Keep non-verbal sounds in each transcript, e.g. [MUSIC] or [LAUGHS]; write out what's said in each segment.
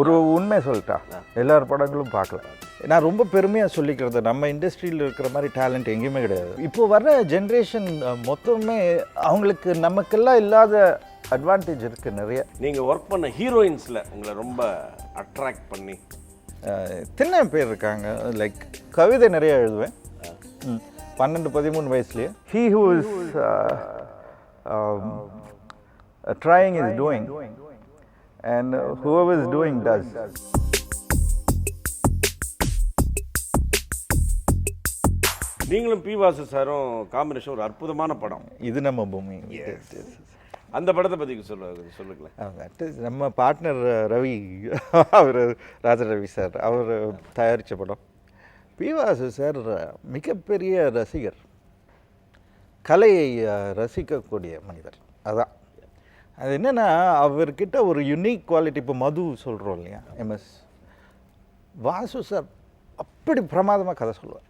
ஒரு உண்மை சொல்லிட்டா. எல்லார் படங்களும் பார்க்கல. நான் ரொம்ப பெருமையாக சொல்லிக்கிறது நம்ம இண்டஸ்ட்ரியில் இருக்கிற மாதிரி டேலண்ட் எங்கேயுமே கிடையாது. இப்போ வர்ற ஜென்ரேஷன் மொத்தமே அவங்களுக்கு நமக்கெல்லாம் இல்லாத அட்வான்டேஜ் இருக்குது நிறைய. நீங்கள் ஒர்க் பண்ண ஹீரோயின்ஸில் உங்களை ரொம்ப அட்ராக்ட் பண்ணி. தின்ன பேர் இருக்காங்க. லைக் கவிதை நிறைய எழுதுவேன். பன்னெண்டு பதிமூணு வயசுலேயே. He who is trying is doing and whoever is doing does நீங்களும் பி வாசு சாரும் காம்பினேஷன் ஒரு அற்புதமான படம். இது நம்ம பூமி. அந்த படத்தை பற்றி சொல்ல சொல்லுங்களேன். இஸ் நம்ம பார்ட்னர் ரவி அவர் ராஜ ரவி சார் அவர் தயாரித்த படம். பி வாசு சார் மிகப்பெரிய ரசிகர். கலையை அஹ், ரசிக்கக்கூடிய மனிதர். அதான். அது என்னென்னா அவர்கிட்ட ஒரு யுனிக் குவாலிட்டி இப்போ மது சொல்கிறோம் இல்லையா எம்எஸ் வாசு சார் அப்படி பிரமாதமாக கதை சொல்லுவார்.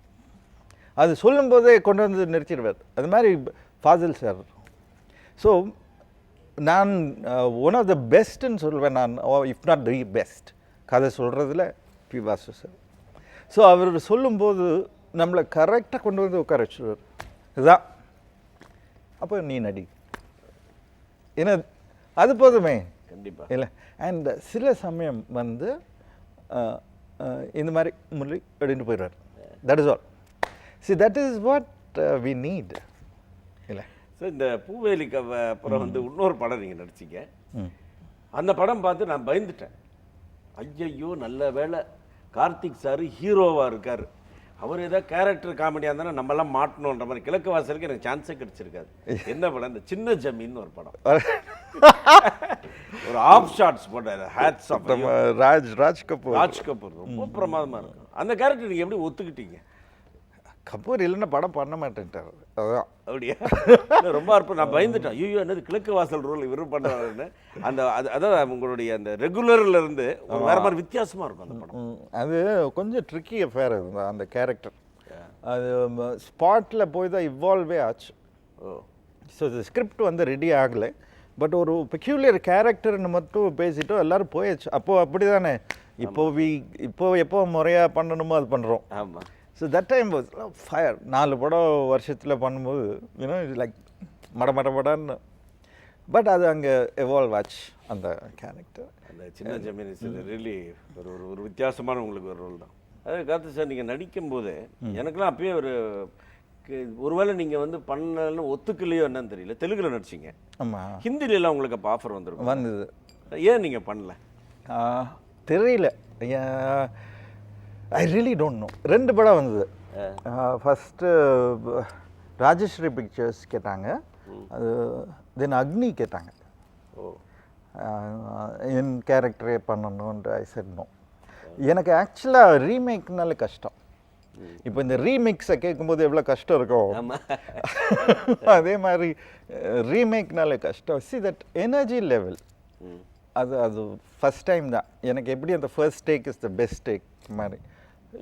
அது சொல்லும்போதே கொண்டு வந்து நிறுத்திடுவார். அது மாதிரி ஃபாசில் சார். ஸோ நான் ஒன் ஆஃப் த பெஸ்ட்டுன்னு சொல்லுவேன் நான். இஃப் நாட் தி பெஸ்ட் கதை சொல்கிறதுல பி வாசு சார். ஸோ அவர் சொல்லும்போது நம்மளை கரெக்டாக கொண்டு வந்து உட்கார வச்சுருவார். இதுதான். அப்போ நீ நடி. ஏன்னா அது போதுமே. கண்டிப்பாக இல்லை. அண்ட் சில சமயம் வந்து இந்த மாதிரி முரளி அப்படின்ட்டு போயிடுவார். That is all see that is what we need இல்லை. சார் இந்த பூவேலி கவ அப்புறம் வந்து இன்னொரு படம் நீங்கள் நடிச்சீங்க. அந்த படம் பார்த்து நான் பயந்துட்டேன். ஐயையோ நல்ல வேளை கார்த்திக் சார் ஹீரோவாக இருக்கார். அவர் ஏதாவது கேரக்டர் காமெடியாக இருந்தாலும் நம்மலாம் மாட்டணுன்ற மாதிரி கிழக்கு வாசலுக்கு எனக்கு சான்ஸே கிடைச்சிருக்காது. [LAUGHS] என்ன படம்? இந்த சின்ன ஜமீன் ஒரு படம். [LAUGHS] [LAUGHS] ஒரு ஆஃப் ஷாட்ஸ் போட்டார். ஹேட்ஸ் ஆஃப் நம்ம ராஜ் ராஜ் கபூர். ராஜ் கபூர். ரொம்ப பிரமாதமாக இருக்கும் அந்த கேரக்டர் நீங்கள் எப்படி ஒத்துக்கிட்டீங்க? கபூர் இல்லைன்னா படம் பண்ண மாட்டேன்ட்டார். அதான். அப்படியா? ரொம்ப அற்புதம். நான் பயந்துட்டேன். ஐயோ என்னது கிழக்கு வாசல் ரோல் இவரும் பண்ணுறாருன்னு அந்த அது அதான் உங்களுடைய அந்த ரெகுலர்ல இருந்து ஒரு வேற மாதிரி வித்தியாசமா இருக்கும் அந்த படம். அது கொஞ்சம் ட்ரிக்கி அஃபேர் அந்த கேரக்டர் அது ஸ்பாட்டில் போய் தான் இவால்வே ஆச்சு. ஓ. ஸோ ஸ்கிரிப்ட் வந்து ரெடி ஆகலை. பட் ஒரு பெக்யூலியர் கேரக்டர்னு மட்டும் பேசிட்டோம் எல்லாரும் போயாச்சு. அப்போது அப்படி தானே இப்போ வி இப்போ எப்போ முறையாக பண்ணணுமோ அது பண்ணுறோம் ஆமா. ஸோ தட் டைம் ஃபயர் நாலு படம் வருஷத்தில் பண்ணும்போது யூனோ லைக் மட மட மடன்னு. பட் அது அங்கே எவால்வ் ஆச்சு அந்த கேரக்டர் அந்த சின்ன ஜமீன் ரியலி ஒரு ஒரு ஒரு வித்தியாசமான உங்களுக்கு ஒரு ரோல் தான். அது காத்து சார் நீங்கள் நடிக்கும்போது எனக்கெல்லாம் அப்பயே ஒரு ஒருவேளை நீங்கள் வந்து பண்ணலன்னு ஒத்துக்கலையோ என்னன்னு தெரியல. தெலுங்குல நடிச்சீங்க. ஆமாம் ஹிந்தில எல்லாம் உங்களுக்கு அப்போ ஆஃபர் வந்திருக்கும்? வந்தது. ஏன் நீங்கள் பண்ணல? தெரியல. ஐ ரியலி டோன்ட் நோ ரெண்டு படம் வந்தது. ஃபஸ்ட்டு ராஜஸ்ரீ பிக்சர்ஸ் கேட்டாங்க. அது தென் அக்னி கேட்டாங்க. என் கேரக்டரே பண்ணணுன்ற ஐ said no. எனக்கு ஆக்சுவலாக ரீமேக்னால கஷ்டம். இப்போ இந்த ரீமிக்ஸை கேட்கும்போது எவ்வளோ கஷ்டம் இருக்கும்? ஆமா. [LAUGHS] அதே மாதிரி ரீமேக்னால கஷ்டம். See that energy level. அது அது ஃபஸ்ட் டைம் தான். எனக்கு எப்படி அந்த first take is the best take மாதிரி.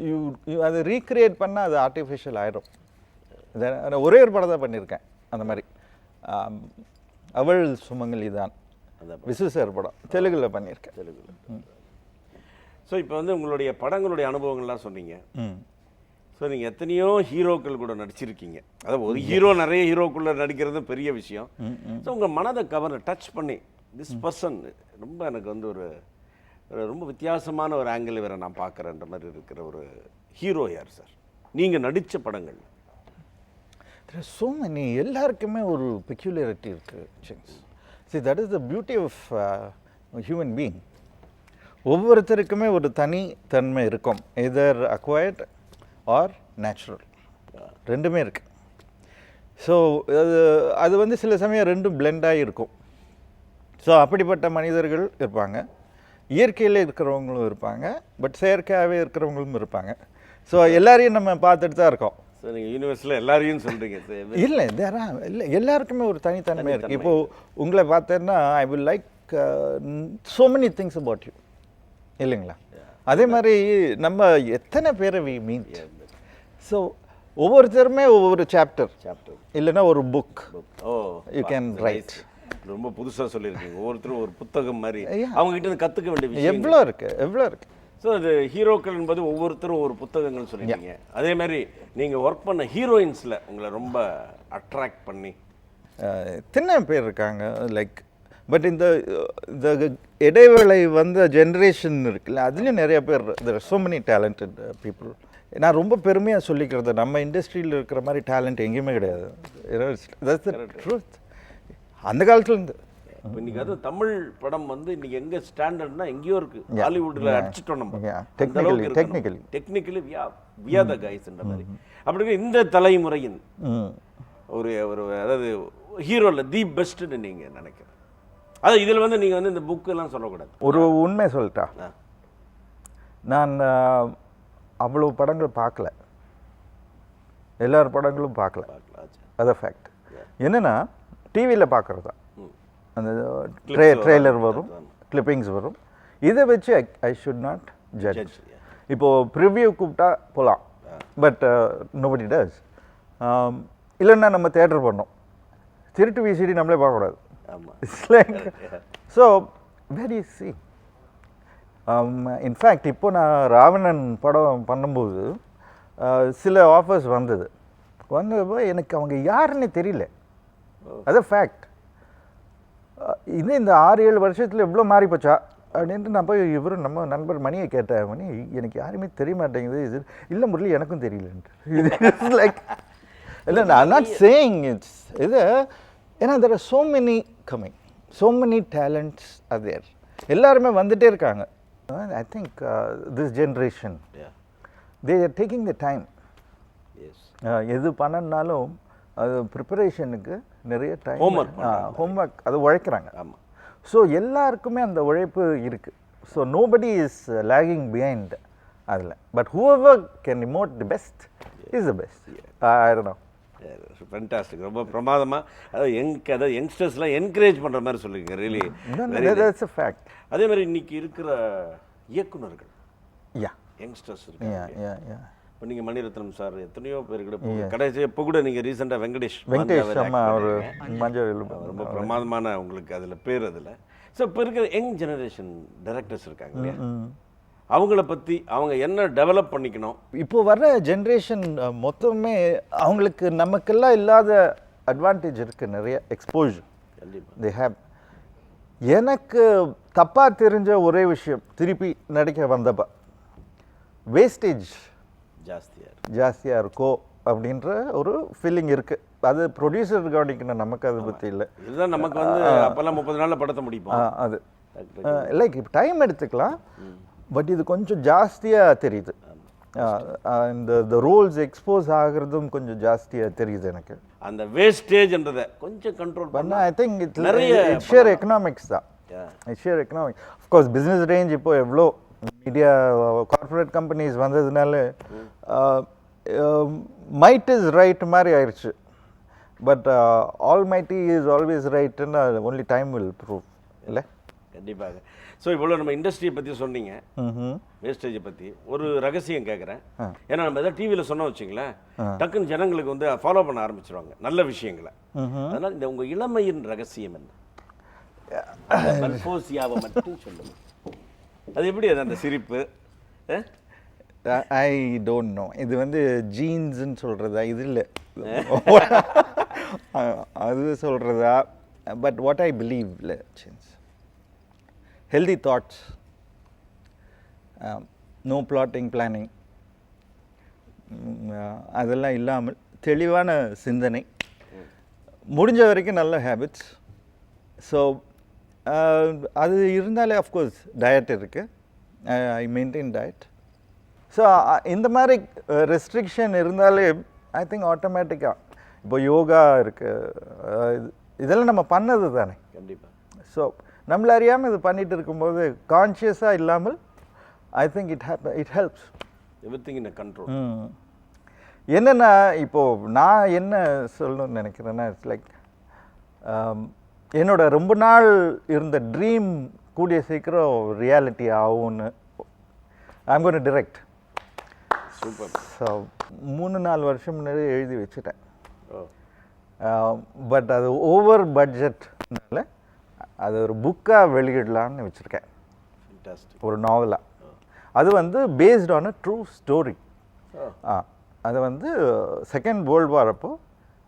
யூ யூ அதை ரீக்ரியேட் பண்ணால் அது ஆர்டிஃபிஷியல் ஆகிடும் ஒரே ஒரு படம் தான் பண்ணியிருக்கேன். அந்த மாதிரி. அவள் சுமங்கலி தான். அந்த விசு சார் படம். தெலுங்குல பண்ணியிருக்கேன். தெலுங்குல. ஸோ இப்போ வந்து உங்களுடைய படங்களுடைய அனுபவங்கள்லாம் சொன்னீங்க. ஸோ நீங்கள் எத்தனையோ ஹீரோக்கள் கூட நடிச்சிருக்கீங்க. அதாவது ஒரு ஹீரோ நிறைய ஹீரோக்குள்ள நடிக்கிறது பெரிய விஷயம். ஸோ உங்கள் மனதை கவர்ன டச் பண்ணி திஸ் பர்சன் ரொம்ப எனக்கு வந்து ஒரு ரொம்ப வித்தியாசமான ஒரு ஆங்கிள் வேற நான் பார்க்குறேன்ற மாதிரி இருக்கிற ஒரு ஹீரோ யார் சார் நீங்கள் நடித்த படங்கள். So many. எல்லாருக்குமே ஒரு பெக்யூலியாரிட்டி இருக்குது see that is the beauty of human being ஒவ்வொருத்தருக்குமே ஒரு தனி தன்மை இருக்கும். எதர் அக்வயர்ட் ஆர் நேச்சுரல் ரெண்டுமே இருக்கு. ஸோ அது அது வந்து சில சமயம் ரெண்டும் பிளெண்டாகி இருக்கும். ஸோ அப்படிப்பட்ட மனிதர்கள் இருப்பாங்க. இயற்கையில் இருக்கிறவங்களும் இருப்பாங்க. பட் செயற்கையாகவே இருக்கிறவங்களும் இருப்பாங்க. ஸோ எல்லாரையும் நம்ம பார்த்துட்டு தான் இருக்கோம். ஸோ நீங்கள் யூனிவர்ஸில் எல்லாரையும் சொல்கிறீங்க இல்லை தேரா இல்லை எல்லாருக்குமே ஒரு தனித்தன்மை இருக்குது இப்போ உங்களை பார்த்தேன்னா I will like so many things about you இல்லைங்களா? அதே மாதிரி நம்ம எத்தனை பேரை வி மீட் ஸோ ஒவ்வொருத்தருமே ஒவ்வொரு சாப்டர் சாப்டர் இல்லைன்னா ஒரு book oh you can write ரொம்ப புதுசா சொல்லியிருக்கீங்க. ஒவ்வொருத்தரும் ஒரு புத்தகம் மாதிரி. அவங்க கிட்ட கத்துக்க வேண்டிய விஷயம் எவ்வளோ இருக்கு? எவ்வளோ இருக்கு? ஸோ அது ஹீரோக்கள் என்பது ஒவ்வொருத்தரும் ஒரு புத்தகங்கள் சொல்லிட்டீங்க அதே மாதிரி நீங்க ஒர்க் பண்ண ஹீரோயின்ஸ்ல உங்களை ரொம்ப அட்ராக்ட் பண்ணி. எத்தனை பேர் இருக்காங்க? லைக் பட் இந்த இந்த இடைவேளை வந்த ஜென்ரேஷன் இருக்குல்ல அதுலேயும் நிறைய பேர் so many talented people. நான் ரொம்ப பெருமையாக சொல்லிக்கிறது நம்ம இண்டஸ்ட்ரியில் இருக்கிற மாதிரி டேலண்ட் எங்கேயுமே கிடையாது. ட்ரூத் அந்த காலத்துலேருந்து இன்னைக்கு அது தமிழ் படம் வந்து இன்னைக்கு எங்க ஸ்டாண்டர்ட்னா எங்கேயோ இருக்கு. ஹாலிவுட்ல அடிச்சிட்டோம் நம்ம. Technically, technically. Technically via the கைஸ்ன்ற மாதிரி. அப்படி இருக்க இந்த தலைமுறையின் ம் ஒரு ஒரு அதாவது ஹீரோல தி பெஸ்ட்னு நீங்க நினைக்கிறேன். அது இதுல வந்து நீங்க வந்து இந்த புக் எல்லாம் சொல்லக்கூடாது. ஒரு உண்மை சொல்லிட்டா. நான் அவ்வளோ படங்கள் பார்க்கல. எல்லார் படங்களும் பார்க்கல. அது ஃபேக்ட் என்னன்னா டிவியில் பார்க்குறது. தான். அந்த ட்ரே. ட்ரெய்லர் வரும். கிளிப்பிங்ஸ் வரும். இதை வச்சு ஐ ஷுட் நாட் ஜட்ஜ். இப்போது ப்ரிவ்யூ கூப்பிட்டா போகலாம் பட் நோபடி டஸ் இல்லைன்னா நம்ம தேட்டர் பண்ணோம். திருட்டு விசிடி நம்மளே பார்க்கக்கூடாது. So very see Um, in fact இப்போ நான் ராவணன் படம் பண்ணும்போது uh, சில ஆஃபர்ஸ் வந்தது. வந்தப்போ எனக்கு அவங்க யாருன்னு தெரியல. அது ஃபேக்ட் uh, இன்னும் இந்த ஆறு ஏழு வருஷத்தில் எவ்வளோ மாறி போச்சா? அப்படின்ட்டு நான் போய் இவரும் நம்ம நண்பர் மணியை கேட்டேன். மணி எனக்கு யாருமே தெரிய மாட்டேங்குது. இது இல்லை முரளி எனக்கும் தெரியலன்ட்டு. லைக் இல்லை நான் நாட் சேயிங் இட்ஸ் இது ஏன்னா there are so many coming so many talents அது தேர் எல்லாருமே வந்துகிட்டே இருக்காங்க. I think this generation Yeah. They are taking the time Yes. எது பண்ணனாலும் அது ப்ரிப்பரேஷனுக்கு நிறைய டைம் Homework பண்றாங்க. ஹோம்ஒர்க் அது உழைக்கிறாங்க. ஆமா. ஸோ எல்லாருக்குமே அந்த உழைப்பு இருக்குது so nobody is lagging behind அதில். But whoever can emote the best is the best ஆயிரம் ஃபென்டாஸ்டிக் ரொம்ப பிரமாதமா அதாவது யங் அதாவது யங்ஸ்டர்ஸ்லாம் என்கரேஜ் பண்ற மாதிரி சொல்லுங்க ரியலி ஃபேக்ட் அதே மாதிரி இன்னைக்கு இருக்கிற இயக்குனர்கள் யா யங்ஸ்டர்ஸ் யா இப்போ நீங்க மணிரத்னம் சார் எத்தனையோ பேர் கூட இப்போ கடைசி இப்போ கூட நீங்க ரீசெண்டா வெங்கடேஷ் வெங்கடேஷ் அவர் ரொம்ப பிரமாதமான உங்களுக்கு அதுல பேர் அதுல. ஸோ இப்போ இருக்கிற யங் ஜெனரேஷன் டைரக்டர்ஸ் இருக்காங்க இல்லையா? அவங்கள பத்தி அவங்க என்ன டெவலப் பண்ணிக்கணும்? இப்போ வர்ற ஜென்ரேஷன் மொத்தமே அவங்களுக்கு நமக்கெல்லாம் இல்லாத அட்வான்டேஜ் இருக்குது நிறைய எக்ஸ்போஜர் கண்டிப்பா. தே ஹேவ் எனக்கு தப்பாக தெரிஞ்ச ஒரே விஷயம் திருப்பி நடிக்க வந்தப்ப. வேஸ்டேஜ் ஜாஸ்தியா இருக்கு. ஜாஸ்தியாக இருக்கோ அப்படின்ற ஒரு ஃபீலிங் இருக்குது அது ப்ரொடியூசர் கவனிக்கணும் நமக்கு அதை பற்றி இல்லை. இதுதான் நமக்கு வந்து அப்பெல்லாம் முப்பது நாள்ல படத்தை முடிப்போம். அது. லைக் இப்போ டைம் எடுத்துக்கலாம். பட் இது கொஞ்சம் ஜாஸ்தியாக தெரியுது. இந்த இந்த ரோல்ஸ் எக்ஸ்போஸ் ஆகுறதும் கொஞ்சம் ஜாஸ்தியாக தெரியுது எனக்கு. அந்த வேஸ்டேஜ்ன்றதை கொஞ்சம் கண்ட்ரோல் பண்ண ஐ திங்க் இட்ஸ் நிறைய ஷியர் எக்கனாமிக்ஸ் தான். Sheer economic of course business range இப்போ எவ்வளோ மீடியா கார்ப்பரேட் கம்பெனிஸ் வந்ததுனால மைட் இஸ் ரைட் மாதிரி ஆயிடுச்சு but all mighty is always ரைட்டுன்னு only time will prove இல்லை? கண்டிப்பாக. ஸோ இவ்வளோ நம்ம இண்டஸ்ட்ரியை பற்றி சொன்னீங்க. வேஸ்டேஜை பற்றி ஒரு ரகசியம் கேட்குறேன் ஏன்னா நம்ம எதாவது டிவியில் சொன்னோம் வச்சுங்களேன் டக்குன்னு ஜனங்களுக்கு வந்து ஃபாலோ பண்ண ஆரம்பிச்சிருவாங்க. நல்ல விஷயங்களை. அதனால் இந்த உங்கள் இளமையின் ரகசியம் என்ன? மல்போசியாவை மட்டும் சொல்லுங்க. அது எப்படி அது அந்த சிரிப்பு? ஐ டோன்ட் நோ இது வந்து ஜீன்ஸ்ன்னு சொல்கிறதா இது இல்லை. அது சொல்கிறதா பட் வாட் ஐ பிலீவ் இல்லை genes healthy thoughts no plotting planning அதெல்லாம் இல்லாமல் தெளிவான சிந்தனை. முடிஞ்ச வரைக்கும் நல்ல ஹேபிட்ஸ் ஸோ அது இருந்தாலே அஃப்கோர்ஸ் டயட் இருக்குது ஐ மெயின்டைன் டயட் ஸோ இந்த மாதிரி ரெஸ்ட்ரிக்ஷன் இருந்தாலே ஐ திங்க் ஆட்டோமேட்டிக்காக இப்போ யோகா இருக்குது இதெல்லாம் நம்ம பண்ணது தானே. கண்டிப்பா. ஸோ நம்மள அறியாமல் இது பண்ணிட்டு இருக்கும்போது கான்ஷியஸாக இல்லாமல் I think it help it helps everything in control. என்னன்னா இப்போ நான் என்ன சொல்லணும்னு நினைக்கிறேன்னா இட்ஸ் லைக் என்னோட ரொம்ப நாள் இருந்த ட்ரீம் கூடிய சீக்கிரம் ரியாலிட்டி ஆகும்னு I'm gonna direct super so மூணு நாலு வருஷம் முன்னாடி எழுதி வச்சுட்டேன். பட் அது ஓவர் பட்ஜெட் அதனால அது ஒரு புக்காக வெளியிடலான்னு வச்சுருக்கேன். ஒரு நாவலாக அது வந்து based on a true story. Ah. அது வந்து செகண்ட் வேர்ல்டு வார் அப்போ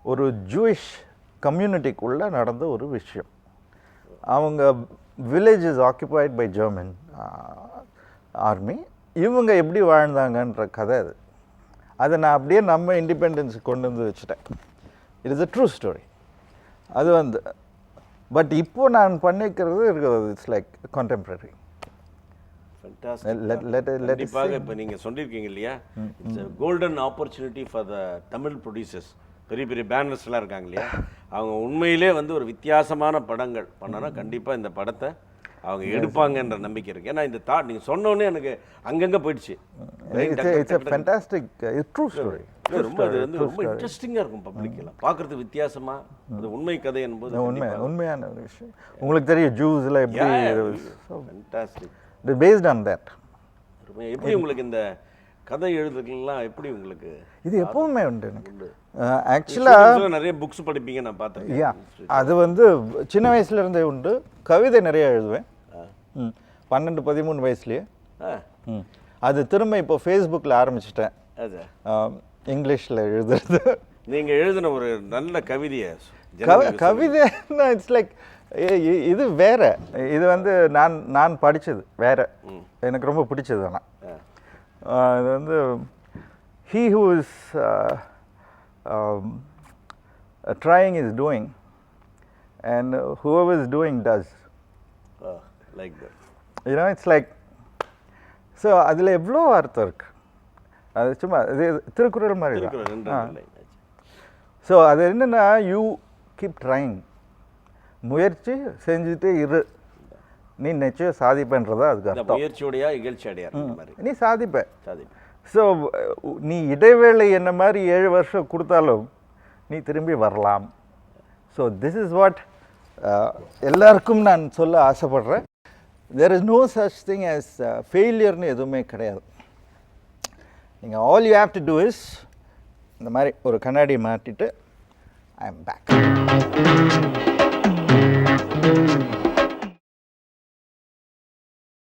ஒரு ஜூயிஷ் கம்யூனிட்டிக்குள்ளே நடந்த ஒரு விஷயம். அவங்க village is occupied by German army இவங்க எப்படி வாழ்ந்தாங்கன்ற கதை அது. அதை நான் அப்படியே நம்ம இண்டிபெண்டன்ஸ் கொண்டு வந்து வச்சுட்டேன். It is a true story அது வந்து பட் இப்போ நான் பண்ணிக்கிறது இட்ஸ் லைக் us கண்டிப்பாக இப்போ நீங்கள் சொல்லியிருக்கீங்க இல்லையா? It's golden opportunity for the Tamil producers பெரிய பெரிய பேனர்ஸ்லாம் இருக்காங்க இல்லையா? அவங்க உண்மையிலே வந்து ஒரு வித்தியாசமான படங்கள் பண்ணனா கண்டிப்பாக இந்த படத்தை அவங்க எடுப்பாங்கன்ற நம்பிக்கை இருக்கு. ஏன்னா இந்த தாட் நீங்கள் சொன்னோன்னே எனக்கு அங்கங்கே போயிடுச்சு. It's uh, true story. இல்ல, ரொம்ப அது வந்து ரொம்ப இன்ட்ரெஸ்டிங்காக இருக்கும் பப்ளிக் எல்லாம் பார்க்கறதுக்கு வித்தியாசமா அது உண்மை கதை என்பது உண்மை உண்மையான ஒரு விஷயம். உங்களுக்கு தெரியும் ஜூஸ்ல எப்படி ஃபென்டாஸ்டிக் பேஸ்ட் ஆன் தட் எப்படி உங்களுக்கு இந்த கதை எழுதுறதுலாம் எப்படி உங்களுக்கு இது எப்பவுமே உண்டு எனக்கு. ஆக்சுவலாக Students-லாம் நிறைய புக்ஸ் படிப்பீங்க நான் யா பார்த்துருக்கேன் அது வந்து சின்ன வயசுல இருந்தே உண்டு. கவிதை நிறைய எழுதுவேன். பன்னெண்டு பதிமூணு வயசுலயே. அது திரும்ப இப்போ ஃபேஸ்புக்கில் ஆரம்பிச்சிட்டேன். அது. இங்கிலீஷில் எழுதுறது. நீங்க எழுதின ஒரு நல்ல கவிதையை கவி கவிதைன்னா இட்ஸ் லைக் இது வேற. இது வந்து நான் நான் படிச்சது வேற. எனக்கு ரொம்ப பிடிச்சது ஆனால் இது வந்து he who is trying is doing and whoever is doing does like that you know it's like so அதில் எவ்வளோ அர்த்தம் இருக்கு? அது சும்மா இது திருக்குறள் மாதிரி தான். ஸோ அது என்னென்னா யூ கீப் ட்ரைங் முயற்சி செஞ்சுட்டே இரு. நீ நிச்சயம் சாதிப்பேன்றதா அதுக்கு அர்த்தம். முயற்சியோடையா இகழ்ச்சி அடையா இந்த மாதிரி. நீ சாதிப்ப. சாதி ஸோ நீ இடைவேளை என்ன மாதிரி ஏழு வருஷம் கொடுத்தாலும் நீ திரும்பி வரலாம். ஸோ திஸ் இஸ் வாட் எல்லாருக்கும் நான் சொல்ல ஆசைப்படுறேன். There is no such thing as ஃபெயிலியர்னு எதுவுமே கிடையாது. நீங்கள் all you have to do is இந்த மாதிரி ஒரு கண்ணாடி மாட்டிட்டு ஐ எம் பேக்